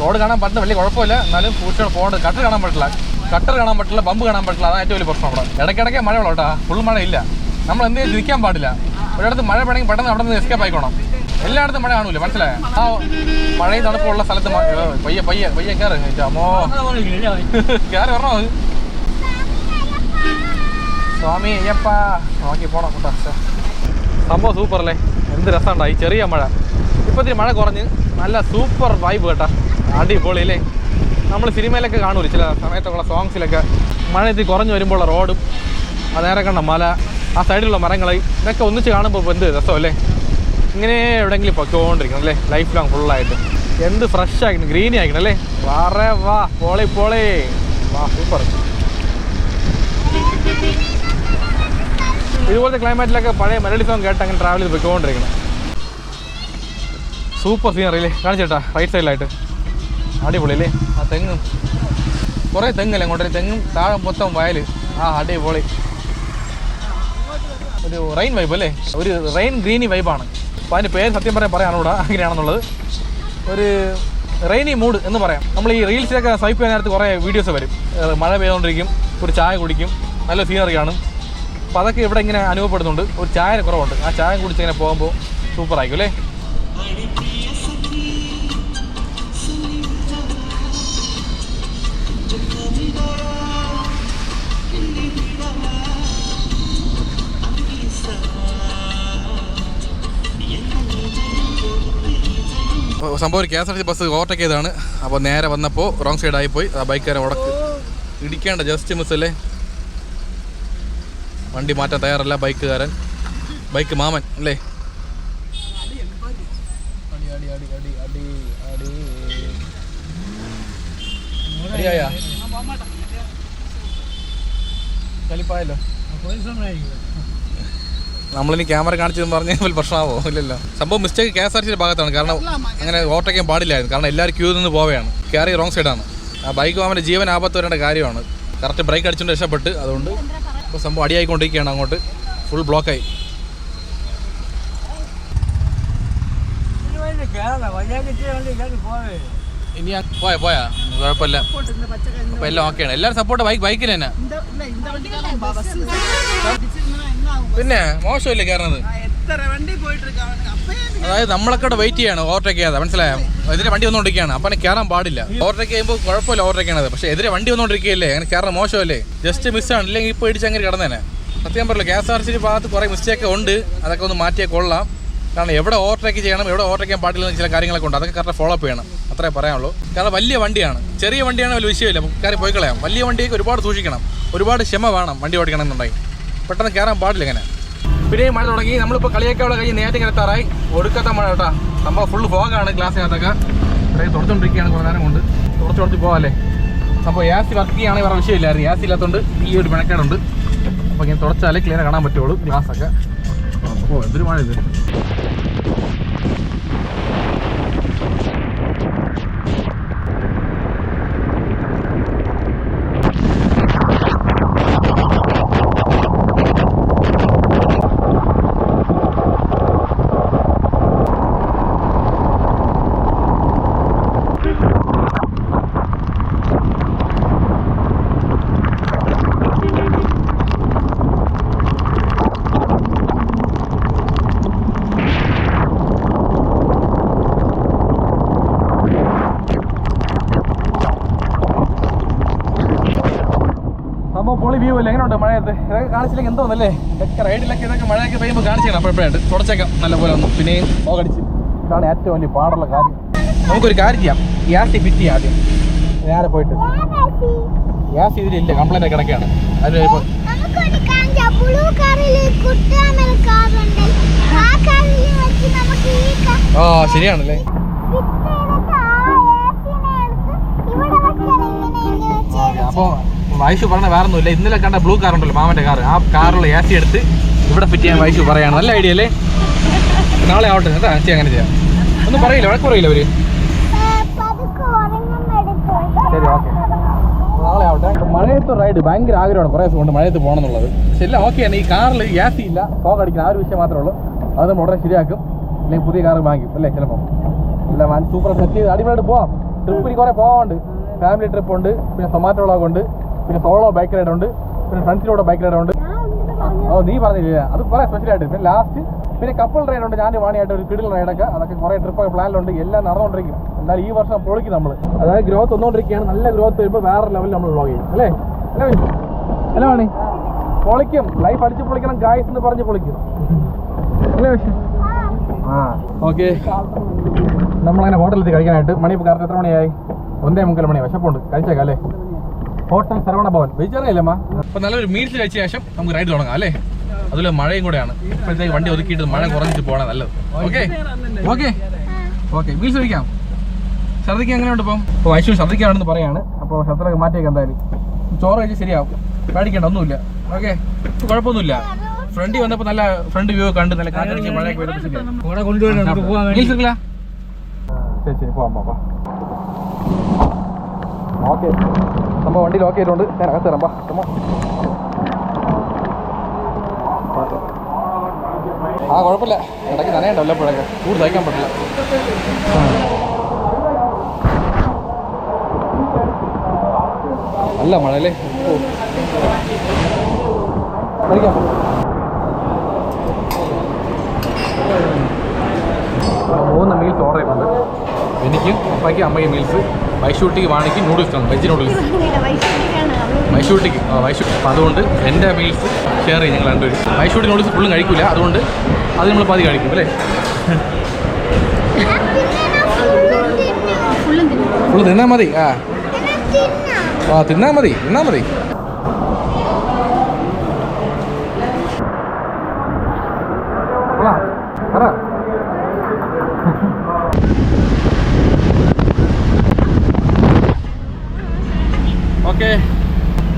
റോഡ് കാണാൻ പറ്റുന്ന വലിയ കുഴപ്പമില്ല. എന്നാലും പൂച്ചകൾ പോകേണ്ടത് കട്ടർ കാണാൻ പറ്റില്ല. കട്ടർ കാണാൻ പറ്റില്ല ബമ്പ് കാണാൻ പറ്റില്ല. അതാണ് ഏറ്റവും വലിയ പ്രശ്നം അവിടെ. ഇടയ്ക്കിടയ്ക്ക് മഴ ഉള്ളൂ കേട്ടോ. ഫുൾ മഴ ഇല്ല. നമ്മൾ എന്തെങ്കിലും ഇരിക്കാൻ പാടില്ല. ഒരിടത്ത് മഴ വേണമെങ്കിൽ പെട്ടെന്ന് അവിടെ നിന്ന് എസ്കേപ്പ് ആയിക്കോണം. എല്ലായിടത്തും മഴ കാണൂല. മനസ്സിലായ? ആ മഴയും തണുപ്പുള്ള സ്ഥലത്ത് പയ്യ പയ്യ പയ്യെ കയറി. അമ്മോ. കയറി അത്? സ്വാമി അയ്യപ്പാ. നോക്കി പോണം കേട്ടോ. സംഭവം സൂപ്പർ അല്ലേ എന്ത് ഈ ചെറിയ മഴ. ഇപ്പത്തിന് മഴ കുറഞ്ഞ് നല്ല സൂപ്പർ വൈബ് കേട്ടാ. അടിപൊളി അല്ലേ? നമ്മൾ സിനിമയിലൊക്കെ കാണൂല ചില സമയത്തുള്ള സോങ്സിലൊക്കെ മഴ എത്തി കുറഞ്ഞു വരുമ്പോൾ റോഡും ആ നേരെ കണ്ട മല ആ സൈഡിലുള്ള മരങ്ങൾ ഇതൊക്കെ ഒന്നിച്ച് കാണുമ്പോൾ എന്ത് രസമല്ലേ? ഇങ്ങനെ എവിടെയെങ്കിലും പൊയ്ക്കൊണ്ടിരിക്കണം അല്ലേ? ലൈഫ് ലോങ് ഫുള്ളായിട്ട് എന്ത് ഫ്രഷ് ആയിരിക്കണം ഗ്രീനി ആയിരിക്കണം അല്ലേ? വാറേ വാ. പോളി പോളി. വാ സൂപ്പർ. ഇതുപോലത്തെ ക്ലൈമറ്റിലൊക്കെ പഴയ മെലഡി സോങ് കേട്ട് അങ്ങനെ ട്രാവൽ ചെയ്ത് പോയിക്കൊണ്ടിരിക്കണം സൂപ്പർ സീനറി അല്ലേ കാണിച്ചേട്ടാ റൈറ്റ് സൈഡിലായിട്ട് അടിപൊളി അല്ലേ ആ തെങ്ങും. കുറേ തെങ്ങല്ലേ അങ്ങോട്ട്? തെങ്ങും താഴെ മൊത്തം വയൽ ആ അടിപൊളി. ഒരു റെയിൻ വൈബ് അല്ലേ? ഒരു റെയിൻ ഗ്രീനി വൈബാണ് അപ്പോൾ അതിന്റെ പേര് സത്യം പറയാൻ പറയാനൂടാ അങ്ങനെയാണെന്നുള്ളത്. ഒരു റെയിനി മൂഡ് എന്ന് പറയാം. നമ്മൾ ഈ റീൽസിലൊക്കെ സ്വൈപ്പ് ചെയ്യാൻ നേരത്ത് കുറേ വീഡിയോസ് വരും. മഴ പെയ്തുകൊണ്ടിരിക്കും ഒരു ചായ കുടിക്കും നല്ല സീനറി കാണും. അപ്പോൾ അതൊക്കെ ഇവിടെ ഇങ്ങനെ അനുഭവപ്പെടുന്നുണ്ട്. ഒരു ചായ കുറവുണ്ട്. ആ ചായ കുടിച്ച് ഇങ്ങനെ പോകുമ്പോൾ സൂപ്പർ ആയിരിക്കും അല്ലേ സംഭവം ഒരു K S R T bus overtake ചെയ്തതാണ്. അപ്പോൾ നേരെ വന്നപ്പോൾ റോങ് സൈഡ് ആയിപ്പോയി ആ ബൈക്കാരെ ഉടക്ക് ഇടിക്കേണ്ട ജസ്റ്റ് മിസ് അല്ലേ? വണ്ടി മാറ്റാൻ തയ്യാറല്ല ബൈക്കുകാരൻ. ബൈക്ക് മാമൻ അല്ലേ? നമ്മളിനി ക്യാമറ കാണിച്ചെന്ന് പറഞ്ഞാൽ പ്രശ്നമാവോ? ഇല്ലല്ലോ. സംഭവം മിസ്റ്റേക്ക് കെ എസ് ആർ സിയുടെ ഭാഗത്താണ്. കാരണം അങ്ങനെ ഓട്ടയ്ക്കാൻ പാടില്ലായിരുന്നു. കാരണം എല്ലാവരും ക്യൂ നിന്ന് പോവുകയാണ്. കയറി റോങ് സൈഡാണ് ആ ബൈക്ക് അവന്റെ ജീവൻ ആപത്ത് വരേണ്ട കാര്യമാണ്. കറക്റ്റ് ബ്രേക്ക് അടിച്ചുകൊണ്ട് രക്ഷപ്പെട്ട് അതുകൊണ്ട് ഇപ്പോൾ സംഭവം അടിയായിക്കൊണ്ടിരിക്കുകയാണ് അങ്ങോട്ട്. ഫുൾ ബ്ലോക്കായി ഇനി പോയ പോയാ? കുഴപ്പമില്ല. അപ്പൊ എല്ലാം ഓക്കെയാണ് എല്ലാവരും സപ്പോർട്ട് ബൈക്ക് ബൈക്കിന് തന്നെ. പിന്നെ മോശമില്ല കയറുന്നത് അതായത് നമ്മളൊക്കെ വെയിറ്റ് ചെയ്യാണ് ഓവർടേക്ക് ചെയ്യാതെ മനസ്സിലായോ? എതിരെ വണ്ടി വന്നുകൊണ്ടിരിക്കുകയാണ്. അപ്പം കയറാൻ പാടില്ല. ഓവർടേക്ക് ചെയ്യുമ്പോൾ കുഴപ്പമില്ല ഓവർടേക്ക് ചെയ്യണത്. പക്ഷേ എതിരെ വണ്ടി വന്നുകൊണ്ടിരിക്കുകയല്ലേ? അങ്ങനെ കയറാൻ മോശമല്ലേ? ജസ്റ്റ് മിസ്സാണ് ഇല്ലെങ്കിൽ ഇപ്പോൾ ഇടിച്ച് അങ്ങനെ കിടന്നേനെ. സത്യം പറയില്ല കെ എസ് ആർ സി ഭാഗത്ത് കുറേ മിസ്റ്റേക്ക് ഉണ്ട്. അതൊക്കെ ഒന്ന് മാറ്റിയേ കൊള്ളാം. കാരണം എവിടെ ഓവർടേക്ക് ചെയ്യണം എവിടെ ഓവർടേക്ക് ചെയ്യാൻ പാടില്ല ചില കാര്യങ്ങളൊക്കെ ഉണ്ട്. അതൊക്കെ കറക്റ്റ് ഫോളോ അപ്പ് ചെയ്യണം. അത്രേ പറയാനുള്ളൂ. കാരണം വലിയ വണ്ടിയാണ്. ചെറിയ വണ്ടിയാണ് വലിയ വിഷയമില്ല. കയറി പോയി കളയാം. വലിയ വണ്ടിയൊക്കെ ഒരുപാട് സൂക്ഷിക്കണം. ഒരുപാട് ക്ഷമ വേണം വണ്ടി ഓടിക്കണം എന്നുണ്ടെങ്കിൽ പെട്ടെന്ന് കയറാൻ പാടില്ല ഇങ്ങനെ. പിന്നെ മഴ തുടങ്ങി. നമ്മളിപ്പോൾ കളിയൊക്കെ അവിടെ കഴിഞ്ഞ് നേരത്തെ എത്താറായി ഒടുക്കത്തെ മഴ കേട്ടാ. സംഭവം ഫുള്ള് ഫോഗാണ് ഗ്ലാസ്സിനകത്തൊക്കെ ഇവിടെ തുടച്ചുകൊണ്ടിരിക്കുകയാണ് കുറേ നേരം കൊണ്ട്. തുടച്ച് തുടച്ച് പോകാമല്ലേ അപ്പോൾ ഗ്യാസ് വർക്ക് ചെയ്യുകയാണെങ്കിൽ വേറെ വിഷയമില്ലായിരുന്നു. ഗ്യാസ് ഇല്ലാത്തതുകൊണ്ട് ഈ ഒരു പിണക്കേടുണ്ട് അപ്പോൾ ഇങ്ങനെ തുടച്ചാലേ ക്ലിയർ കാണാൻ പറ്റുള്ളൂ ഗ്ലാസ്സൊക്കെ. ഓ എന്തൊരു മഴ ഇത്. വ്യൂ അല്ലേ എങ്ങനെയുണ്ട് മഴയത്ത്? ഇതൊക്കെ കാണിച്ചില്ലെങ്കിൽ എന്തോന്നല്ലേ? ഇതൊക്കെ റൈഡിലൊക്കെ ഇതൊക്കെ മഴയൊക്കെ പെയ്യുമ്പോൾ കാണിച്ചേക്കണം അപ്പോഴപ്പോഴായിട്ട്. തുടച്ചേക്കാം നല്ല പോലെ ഒന്ന്. പിന്നെയും പോകടിച്ച് ഇതാണ് ഏറ്റവും വലിയ പാടുള്ള കാര്യം. നമുക്കൊരു കാര്യം ചെയ്യാം. ഗ്യാസ് ഫിറ്റ് ചെയ്യാം ആദ്യം. നേരെ പോയിട്ട്. ഗ്യാസ് ഇതിലില്ല കംപ്ലൈന്റ് കിടക്കുകയാണ്. അത് ഇപ്പോൾ നമുക്കൊരു കാഞ്ച ബ്ലൂ കാറിൽ കുട്ടാമൽ കാറുണ്ട് ആ കാറിൽ വെച്ച് നമുക്ക് ഈ കാ ആ ശരിയാണല്ലേ? അപ്പോൾ വൈഷു പറഞ്ഞ വേറെ ഒന്നുമില്ല ഇന്നലെ കണ്ട ബ്ലൂ കാർ ഉണ്ടല്ലോ മാമന്റെ കാർ ആ കാറുള്ള എ സി എടുത്ത് ഇവിടെ ഫിറ്റ് ചെയ്യാൻ വൈഷു പറയാണ്. നല്ല ഐഡിയ അല്ലേ? നാളെ ആവട്ടെ. കേട്ടോ ചെയ്യാം അങ്ങനെ ചെയ്യാം. ഒന്നും പറയില്ല വഴക്ക് പറയില്ല അവർ. ശരി ഓക്കെ നാളെ ആവട്ടെ. മഴയത്ത് റൈഡ് ഭയങ്കര ആഗ്രഹമാണ്. കുറേ ദിവസം കൊണ്ട് മഴയത്ത് പോകണം എന്നുള്ളത് പക്ഷെ ഓക്കെയാണ് ഈ കാറിൽ എ സി ഇല്ല. ഫോഗ് അടിക്കുന്ന ആ ഒരു വിഷയം മാത്രമേ ഉള്ളൂ. അത് ഉടനെ ശരിയാക്കും. അല്ലെങ്കിൽ പുതിയ കാർ വാങ്ങിക്കും അല്ലേ? ചിലപ്പോൾ അല്ല സൂപ്പർ സെറ്റ് ചെയ്ത് അടിപൊളിയായിട്ട് പോവാം. ട്രിപ്പ് ഇനി കുറേ പോകാനുണ്ട് ഫാമിലി ട്രിപ്പ് ഉണ്ട്. പിന്നെ സൊമാറ്റോ ഉണ്ട്. പിന്നെ സോളോ ബൈക്ക് റൈഡ് ഉണ്ട്. പിന്നെ ഫ്രണ്ട്സിലൂടെ ബൈക്ക് റൈഡ് ഉണ്ട്. ഓ നീ പറഞ്ഞില്ല? അത് കുറെ സ്പെഷ്യൽ ആയിട്ട്. പിന്നെ ലാസ്റ്റ് പിന്നെ കപ്പിൾ റൈഡ് ഉണ്ട്. ഞാൻ വാണിയായിട്ട് ഒരു കിടിൽ റൈഡൊക്കെ അതൊക്കെ കുറെ ട്രിപ്പ് പ്ലാനിലുണ്ട് എല്ലാം നടന്നുകൊണ്ടിരിക്കും എന്നാൽ ഈ വർഷം പൊളിക്കും നമ്മൾ അതായത് ഗ്രോത്ത് വന്നുകൊണ്ടിരിക്കുകയാണ് നല്ല ഗ്രോത്ത് വരുമ്പോൾ വേറെ ലെവലിൽ നമ്മൾ വ്ളോഗ് ചെയ്യും. അല്ലേ? അല്ലേ അല്ല വാണി? പൊളിക്കും. ലൈഫ് അടിച്ച് പൊളിക്കണം ഗായ്സ് എന്ന് പറഞ്ഞ് പൊളിക്കും. അല്ലേ? ആ. ഓക്കെ നമ്മളങ്ങനെ ഹോട്ടലിൽ കഴിക്കാനായിട്ട്. മണി കറക്റ്റ് എത്ര മണിയായി? ഒന്നേ മുക്കാൽ മണിയായി വിശപ്പുണ്ട്. കഴിച്ചേക്കാം അല്ലേ? ഹോട്ടൽ ശ്രവണ ഭവൻ അമ്മ അപ്പൊ നല്ലൊരു മീൽസ് കഴിച്ച ശേഷം നമുക്ക് റൈഡ് തുടങ്ങാം അല്ലേ? അതുപോലെ മഴയും കൂടെയാണ്. ഇപ്പോഴത്തേക്ക് വണ്ടി ഒതുക്കിയിട്ട് മഴ കുറഞ്ഞിട്ട് പോകണം നല്ലത്. ഓക്കെ ഓക്കെ ഓക്കെ മീൽസ് കഴിക്കാം. ഛർദിക്കാൻ എങ്ങനെയുണ്ട് ഇപ്പം? ഇപ്പോൾ വൈശു ഛർദിക്കാണെന്ന് പറയാണ്. അപ്പോൾ ശത്രുക്കെ മാറ്റിയേക്ക് എന്തായാലും. ചോറ് കഴിച്ച് ശരിയാവും. പേടിക്കേണ്ട ഒന്നുമില്ല. ഓക്കെ കുഴപ്പമൊന്നുമില്ല. ഫ്രണ്ട് വന്നപ്പോൾ നല്ല ഫ്രണ്ട് വ്യൂ കണ്ട് നല്ല കാറ്റടിച്ച് മഴയൊക്കെ വരുമ്പോൾ ശരി ശരി. പോവാം പോവാം ഓക്കെ നമ്മൾ വണ്ടി ലോക്ക് ചെയ്തിട്ടുണ്ട് ഞാൻ അകത്ത് തരാം ബാ ആ കുഴപ്പമില്ല. ഇടയ്ക്ക് നനയുണ്ടോ വല്ലപ്പോഴൊക്കെ. കൂടുതൽ സഹിക്കാൻ പറ്റില്ല. നല്ല മഴ അല്ലേ കഴിക്കാം മൂന്ന് മീൽസ് ഓർഡർ ചെയ്തിട്ടുണ്ട് എനിക്കും അപ്പയ്ക്ക് അമ്മയ്ക്ക് മീൽസ് വൈഷൂട്ടിക്ക് വാണിക്ക് നൂഡിൽസ് ആണ് വെജ് നൂഡിൽസ് വൈഷൂട്ടിക്ക് ആ വൈഷു അപ്പം അതുകൊണ്ട് എന്റെ മീൽസ് ഷെയർ ചെയ്യും ഞങ്ങൾ രണ്ടുപേരും. വൈഷൂട്ടി നൂഡിൽസ് ഫുള്ളും കഴിക്കില്ല അതുകൊണ്ട് അത് നമ്മൾ പാതി കഴിക്കും അല്ലേ? ഫുള്ള് തിന്നാൽ മതി ആ. ആ തിന്നാൽ മതി തിന്നാൽ മതി. ഓക്കെ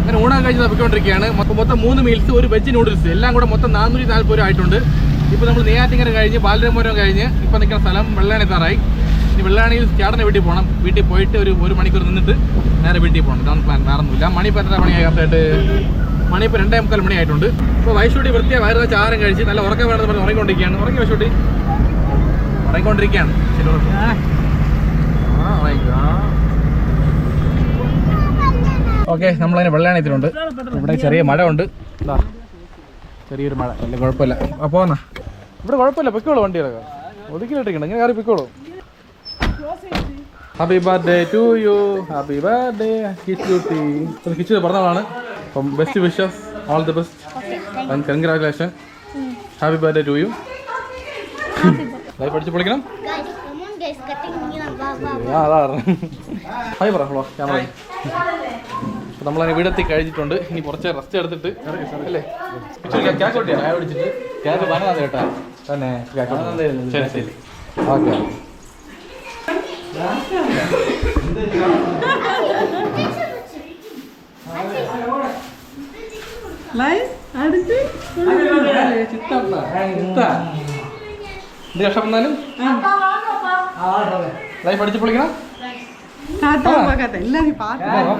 അങ്ങനെ ഊണൊക്കെ കഴിച്ച് തപ്പിക്കൊണ്ടിരിക്കുകയാണ്. മൊത്തം മൊത്തം മൂന്ന് മീൽസ് ഒരു വെജ് നൂഡിൽസ് എല്ലാം കൂടെ മൊത്തം നാനൂറ്റി നാൽപ്പത് രൂപ ആയിട്ടുണ്ട്. ഇപ്പോൾ നമ്മൾ നെയ്യാറ്റിങ്ങനെ കഴിഞ്ഞ് ബാലരാമപുരം കഴിഞ്ഞ് ഇപ്പോൾ നിൽക്കുന്ന സ്ഥലം വെള്ളാണി താറായി. ഇനി വെള്ളാണിയിൽ ചേട്ടനെ വീട്ടിൽ പോകണം വീട്ടിൽ പോയിട്ട് ഒരു ഒരു മണിക്കൂർ നിന്നിട്ട് നേരെ വീട്ടിൽ പോകണം ഇതാണ് പ്ലാൻ വേറെ ഒന്നുമില്ല മണി ഇപ്പോൾ എത്ര മണിയായി? കറക്റ്റായിട്ട് മണി ഇപ്പോൾ രണ്ടേ മുക്കാൽ മണിയായിട്ടുണ്ട്. ഇപ്പോൾ വയസ്സൂട്ടി വൃത്തിയായി വയറ് വെച്ച് ആഹാരം കഴിച്ച് നല്ല ഉറക്കം വേണമെന്ന് പറഞ്ഞ് ഉറങ്ങിക്കൊണ്ടിരിക്കുകയാണ്. ഉറങ്ങി വയസ്സൂട്ടി ഉറങ്ങിക്കൊണ്ടിരിക്കുകയാണ്. ശരി ഉറങ്ങ്. ആ. ഉറങ്ങിക്കോ. ഓക്കെ നമ്മളതിന് വെള്ളാണത്തിലുണ്ട് ഇവിടെ ചെറിയ മഴ ഉണ്ട് ഇതാ ചെറിയൊരു മഴ. അല്ലെ കുഴപ്പമില്ല. അപ്പോൾ എന്നാ ഇവിടെ കുഴപ്പമില്ല പൊയ്ക്കോളൂ വണ്ടികളൊക്കെ. ഒതുക്കിലിട്ടിരിക്കണം ഇങ്ങനെ കയറി പൊയ്ക്കോളൂ. Happy birthday to you happy birthday Kichutti Kichu പറഞ്ഞതാണ് അപ്പം best wishes all the best and congratulation happy birthday to you life പഠിച്ച് പൊളിക്കണം. ആ അതാ ഹായ് പറ ഹലോ ക്യാമറ അപ്പോൾ നമ്മളതിനെ വീടെത്തി കഴിഞ്ഞിട്ടുണ്ട്. ഇനി കുറച്ച് റെസ്റ്റ് എടുത്തിട്ട് അല്ലേ? ക്യാഷ് കൊട്ടിയാ ചായ പിടിച്ചിട്ട്. ക്യാഷ് പറഞ്ഞത് കേട്ടാ. തന്നെ ശരി ശരി. ഓക്കെ എന്ത് കഷ്ടപ്പെട്ടാലും ലൈഫ് അടിച്ച് പൊളിക്കണം.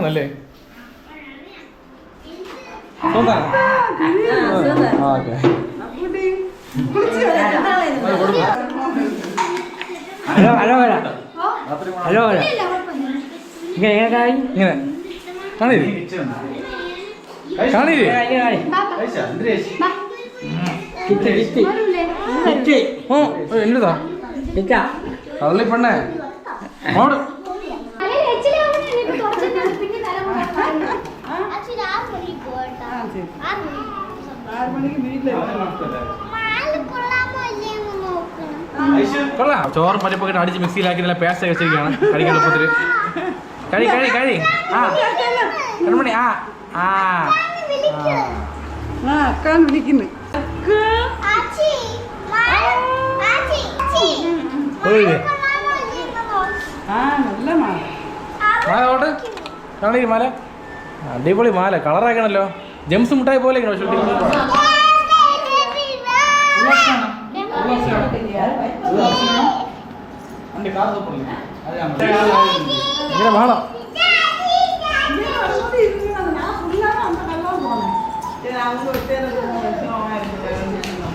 നല്ലേ okay hello hello hello hello hello ഇങ്ങനെ ഇങ്ങനെ കായ് ഇങ്ങനെ കാണീര് കാണീര് കിറ്റ് കിറ്റ് കിറ്റ് ഓ എന്നതാ കിറ്റാ കള്ളി പെണ്ണേ ഓട് കൊള്ളാം. ചോറും മറ്റേ പോയിട്ട് അടിച്ച് മിക്സിയിലാക്കി നല്ല പേസ്റ്റ് വെച്ചിരിക്കുകയാണ് കഴിക്കാൻ എളുപ്പത്തിൽ കഴി കഴി കഴി ആ. കൺമണി ആ. ആ. അക്കാൻ വിളിക്കുന്നു. മാല. അടിപൊളി മാല. കളറാക്കണല്ലോ ജെംസ് മുട്ടായി പോലെ ഇങ്ങനെ വേണം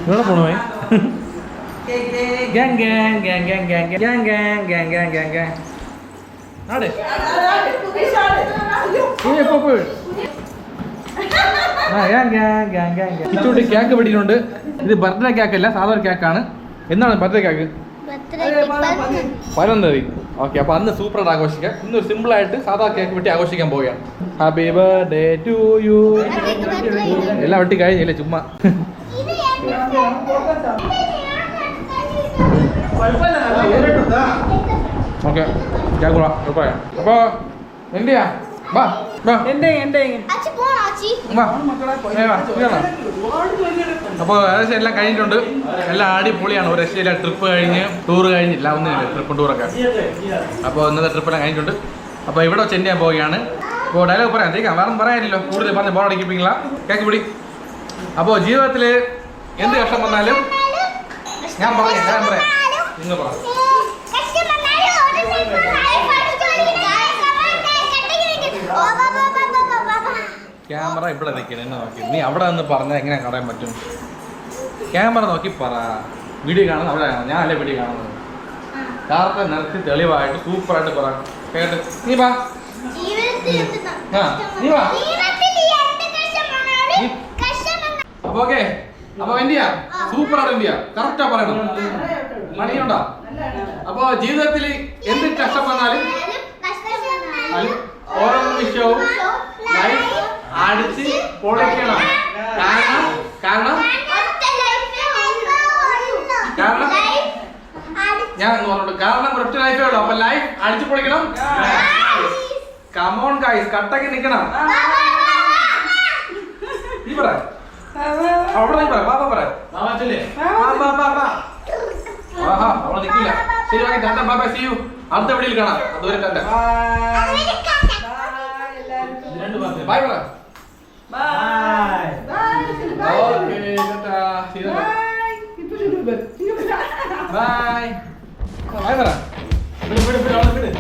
ഇവിടെ പോണേ gang gang gang gang gang gang gang gang gang gang gang ആടെ ഏയ് പോ പോ ആ gang gang gang gang gang Kichutti cake പിടിക്കുന്നുണ്ട്. ഇത് ബർത്ത്ഡേ കേക്ക് അല്ല സാധാരണ കേക്കാണ് എന്നാണ് ബർത്ത്ഡേ കേക്ക് പതിനൊന്ന് തീയതി ഓക്കെ അപ്പൊ അന്ന് സൂപ്പറായിട്ട് ആഘോഷിക്കാം ഇന്ന് ഒരു സിമ്പിൾ ആയിട്ട് സാധാ കേക്ക് വെട്ടി ആഘോഷിക്കാൻ പോവുകയാണ്. ഹാപ്പി ബർത്ത്ഡേ ടു യു എല്ലാം വെട്ടി കഴിഞ്ഞില്ലേ ചുമ്മാ. ഓക്കെ അപ്പൊ എന്റെയാ വാ വാ. എന്റെ എന്റെ. അപ്പോൾ ഏകദേശം എല്ലാം കഴിഞ്ഞിട്ടുണ്ട്. എല്ലാം അടിപൊളിയാണ് ഒരു രക്ഷയില്ല ട്രിപ്പ് കഴിഞ്ഞ് ടൂർ കഴിഞ്ഞില്ല. ഒന്നുമില്ല ട്രിപ്പ് ടൂറൊക്കെ അപ്പോൾ ഇന്നത്തെ ട്രിപ്പെല്ലാം കഴിഞ്ഞിട്ടുണ്ട്. അപ്പോൾ ഇവിടെ വെച്ച് ചെയ്യാൻ പോവുകയാണ്. അപ്പോൾ ഡയലോഗ് പറയാം. തേക്കാം വേറെ പറയാനില്ലല്ലോ കൂടുതൽ പറഞ്ഞ് ബോർ അടിപ്പിക്കില്ല കേക്ക് പിടി. അപ്പോൾ ജീവിതത്തിൽ എന്ത് കഷ്ടം വന്നാലും ഞാൻ പറയാം ഞാൻ പറയാം. നിങ്ങൾ പറ കഷ്ടം വന്നാലും ഒരു ദിവസം life അടിച്ചുപൊളിക്കും. ഓ, ബാ, ബാ, ബാ, ബാ, ബാ, ബാ, ബാ. ക്യാമറ ഇവിടെ നിൽക്കണം എന്നെ നോക്കി. നീ അവിടെ നിന്ന് പറഞ്ഞാൽ എങ്ങനെ കാണാൻ പറ്റും? ക്യാമറ നോക്കി പറ. വീഡിയോ കാണുന്നത് അവിടെ കാണാം ഞാൻ അല്ലേ വീഡിയോ കാണുന്നത്? കാർത്ത നിർത്തി തെളിവായിട്ട് സൂപ്പറായിട്ട് പറ. കേട്ട്. നീ വാ. ജീവിതത്തിൽ എന്ത് ആ, നീ വാ. അപ്പൊ ഓക്കെ. അപ്പൊ എന്തിയാ? സൂപ്പറാണ് എന്തിയാ? കറക്റ്റാ പറയണം. മണിയുണ്ടോ അപ്പൊ ജീവിതത്തിൽ എന്ത് കഷ്ടം വന്നാലും ഓരോ നിമിഷവും അടിച്ച് പൊളിക്കണം. കാരണം കാരണം? ഒറ്റ ലൈഫേ ഉള്ളൂ. കാരണം? ലൈഫ് അടിച്ച് ഞാൻ എന്ന് പറഞ്ഞോണ്ട് കാരണം ഒറ്റ ലൈഫേ ഉള്ളൂ. അപ്പൊ ലൈഫ് അടിച്ചു പൊളിക്കണം. കമോൺ ഗൈസ് കട്ടക്ക് നിക്കണം. നീ പറ. അവിടെ പറ. പാപ്പ പറ. അവിടെ നിക്കില്ല. ശരി വാങ്ങി tata bye bye see you. അടുത്ത വീഡിയോയിൽ കാണാം. അതുവരെ ടാറ്റ. ബൈ പറ. Bye. Bye. Bye. Okay, ta-ta. See you later. Bye. ഇപ്പൊ ശരി ബൈ പറ ഇവിടെ ഇവിടെ അവിടെ